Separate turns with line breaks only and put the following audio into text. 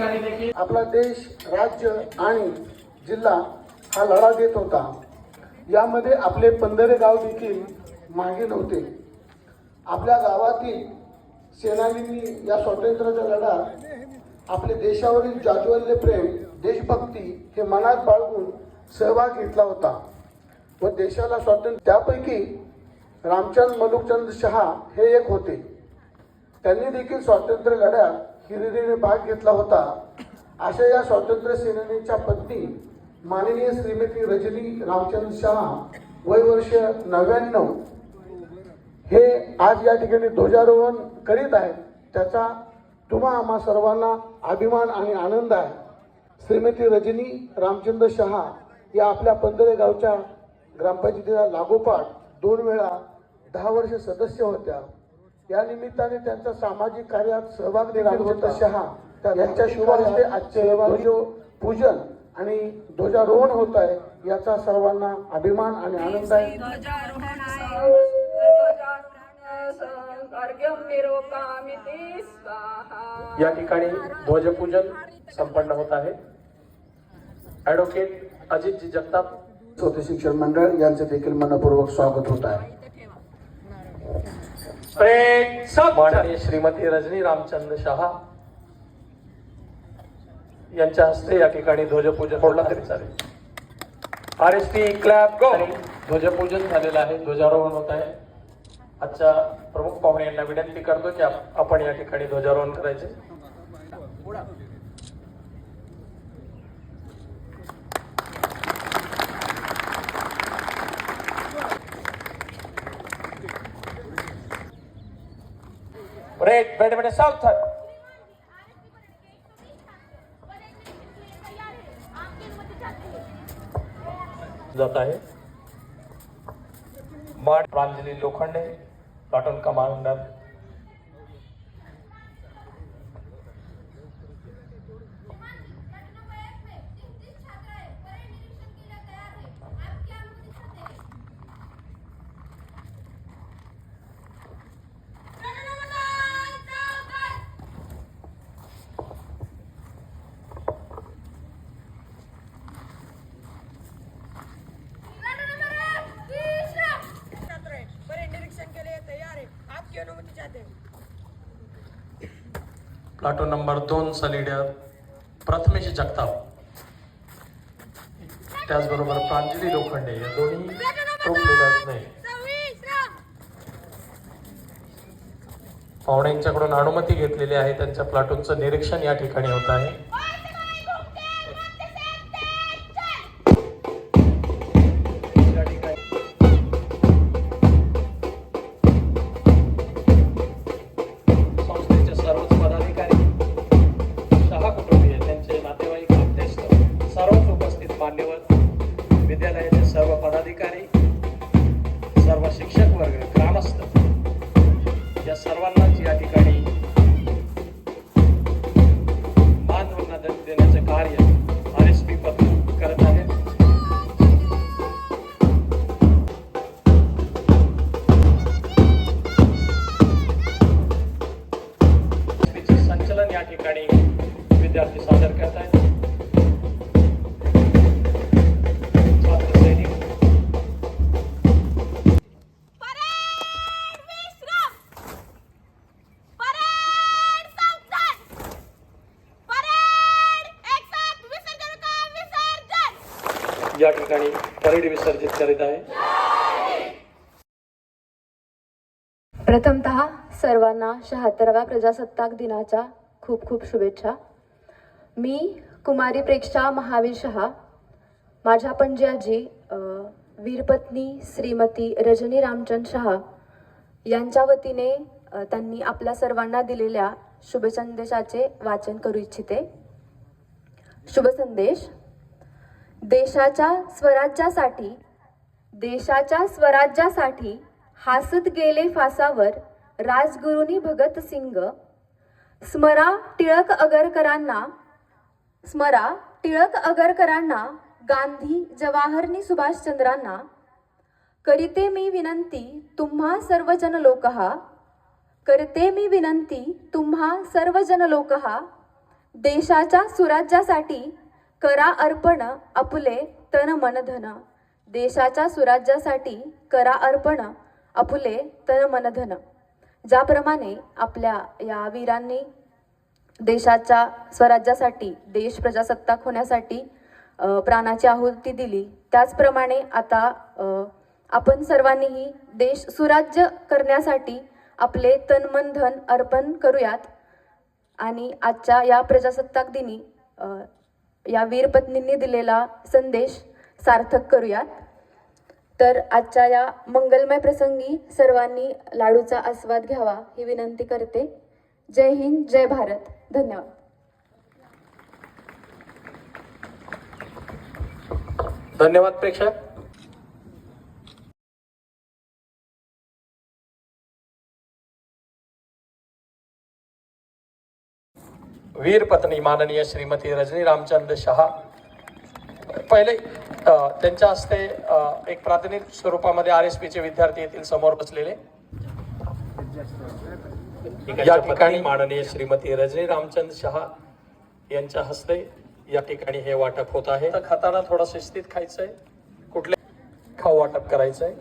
आपला देश राज्य आणि जिल्हा हा लढा देत होता. यामध्ये आपले पंधरे गाव देखील मागे नव्हते. आपल्या गावातील सेनानींनी या स्वातंत्र्याचा लढा आपले देशावरील जाज्वल्य प्रेम देशभक्ती हे मनात बाळगून सहभाग घेतला होता. व देशाला स्वातंत्र्य त्यापैकी रामचंद मलुकचंद शहा हे एक होते. त्यांनी देखील स्वातंत्र्य लढ्यात हिरिरीने भाग घेतला होता. अशा या स्वातंत्र्य सेनानीच्या पत्नी माननीय श्रीमती रजनी रामचंद्र शहा वय वर्ष नव्याण्णव. हे आज या ठिकाणी ध्वजारोहण करीत आहेत. त्याचा तुम्हा आम्हा सर्वांना अभिमान आणि आनंद आहे. श्रीमती रजनी रामचंद्र शहा या आपल्या पंधरे गावच्या ग्रामपंचायतीला लागोपाठ दोन वेळा दहा वर्ष सदस्य होत्या. या निमित्ताने त्यांचा सामाजिक कार्यात सहभाग देखील होता. शहा यांच्या शुभ हस्ते आजचे पूजन आणि ध्वजारोहण होत आहे याचा सर्वांना अभिमान आणि आनंद आहे.
या ठिकाणी ध्वजपूजन संपन्न होत आहे. ऍडव्होकेट अजितजी जगताप.
स्वतः शिक्षण मंडळ यांचे देखील मनपूर्वक स्वागत होत आहे.
माननीय श्रीमती रजनी रामचंद्र शहा यांच्या हस्ते या ठिकाणी ध्वजपूजन होणार तरी चालेल. आर एस पी क्लॅब ध्वजपूजन झालेलं आहे. ध्वजारोहण होत आहे. आजच्या प्रमुख पाहुणे यांना विनंती करतो की आप- आपण या ठिकाणी ध्वजारोहण करायचे. Wait, wait a minute, south जात आहे. माड प्रांजली लोखंडे प्लाटून कमांडर
छात्र है परेड निरीक्षण के लिए तैयार है आपकी अनुमति चाहते हैं
प्लाटो नंबर दोन लीडर प्रथमेश जगताप. त्याचबरोबर प्रांजली लोखंडे या दोन्ही टोकलेल्याच नाही. पाहुण्यांच्याकडून अनुमती घेतलेली आहे. त्यांच्या प्लाटूनचं निरीक्षण या ठिकाणी होत आहे. विद्यार्थी सादर करत आहेत. या ठिकाणी परेड विसर्जित करीत आहे.
प्रथमतः सर्वांना शहात्तराव्या प्रजासत्ताक दिनाच्या खूप खूप शुभेच्छा. मी कुमारी प्रेक्षा महावीर शहा माझ्या पणजी वीरपत्नी श्रीमती रजनी रामचंद शहा यांच्या वतीने त्यांनी आपल्या सर्वांना दिलेल्या शुभसंदेशाचे वाचन करू इच्छिते. शुभसंदेश देशाच्या स्वराज्यासाठी देशाच्या स्वराज्यासाठी हासत गेले फासावर राजगुरुनी भगत सिंग स्मरा टिळक अगरकरांना स्मरा टिळक अगरकरांना गांधी जवाहरनी सुभाषचंद्रांना करिते मी विनंती तुम्हा सर्वजन लोकहा करते मी विनंती तुम्हा सर्वजन लोकहा देशाच्या सुराज्यासाठी करा अर्पण आपुले तन मन धन देशाच्या सुराज्यासाठी करा अर्पण आपुले तन मन धन. ज्याप्रमाणे आपल्या या वीरांनी देशाच्या स्वराज्यासाठी देश प्रजासत्ताक होण्यासाठी प्राणाची आहुती दिली. त्याचप्रमाणे आता आपण सर्वांनीही देश सुराज्य करण्यासाठी आपले तन मन धन अर्पण करूयात. आणि आजच्या या प्रजासत्ताक दिनी या वीरपत्नींनी दिलेला संदेश सार्थक करूयात. तर आजच्या या मंगलमय प्रसंगी सर्वांनी लाडूचा आस्वाद घ्यावा ही विनंती करते. जय हिंद जय भारत. धन्यवाद.
धन्यवाद प्रेक्षक. वीर पत्नी माननीय श्रीमती रजनी रामचंद्र शहा पहिले त्यांच्या हस्ते एक प्राथमिक स्वरूपामध्ये आर एस पीचे विद्यार्थी येथील समोर बसलेले. या ठिकाणी माननीय श्रीमती रजनी रामचंद्र शहा यांच्या हस्ते या ठिकाणी हे वाटप होत आहे. तर खाताना थोडं शिस्तीत खायचंय. कुठले खाऊ वाटप करायचंय.